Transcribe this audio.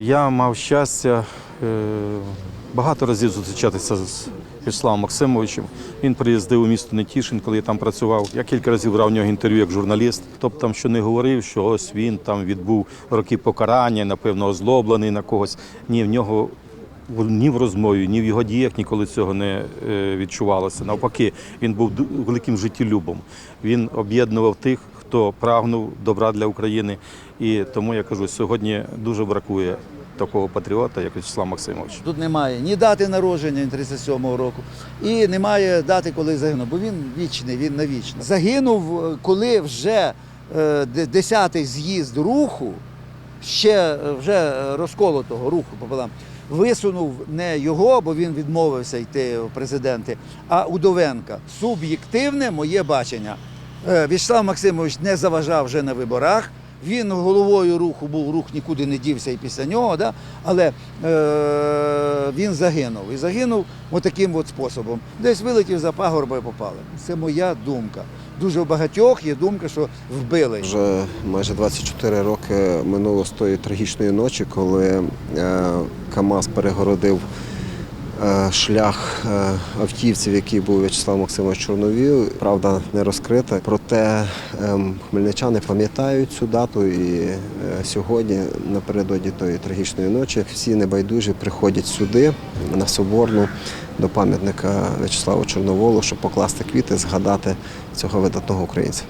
Я мав щастя е, багато разів зустрічатися з Вячеславом Максимовичем. Він приїздив у місто Нетішин, коли я там працював. Я кілька разів брав у нього інтерв'ю як журналіст. Тобто там що не говорив, що ось він там відбув роки покарання, напевно, озлоблений на когось. Ні, в нього ні в розмові, ні в його діях ніколи цього не е, відчувалося. Навпаки, він був великим життєлюбом. Він об'єднував тих, хто прагнув добра для України. І тому я кажу, сьогодні дуже бракує такого патріота, як Вячеслав Максимович. Тут немає ні дати народження 37-го року, і немає дати, коли загинув, бо він вічний, він навічно. Загинув, е, коли вже е, де- 10-й з'їзд руху, ще е, вже розколотого руху пополам, висунув не його, бо він відмовився йти в президенти, а Удовенка. Суб'єктивне моє бачення. Е, Вячеслав Максимович не заважав вже на виборах. Він головою руху був, рух нікуди не дівся і після нього, да? але е, він загинув. І загинув отаким от способом. Десь вилетів за пагорба і попали. Це моя думка. Дуже багатьох є думка, що вбили. Вже майже 24 роки минуло з тої трагічної ночі, коли е, КАМАЗ перегородив шлях е, автівців, який був В'ячеслав Максимович Чорновіл. Правда, не розкрита. Проте ем, хмельничани пам'ятають цю дату і е, сьогодні, напередодні тої трагічної ночі, всі небайдужі приходять сюди, на Соборну, до пам'ятника В'ячеславу Чорноволу, щоб покласти квіти, згадати цього видатного українця.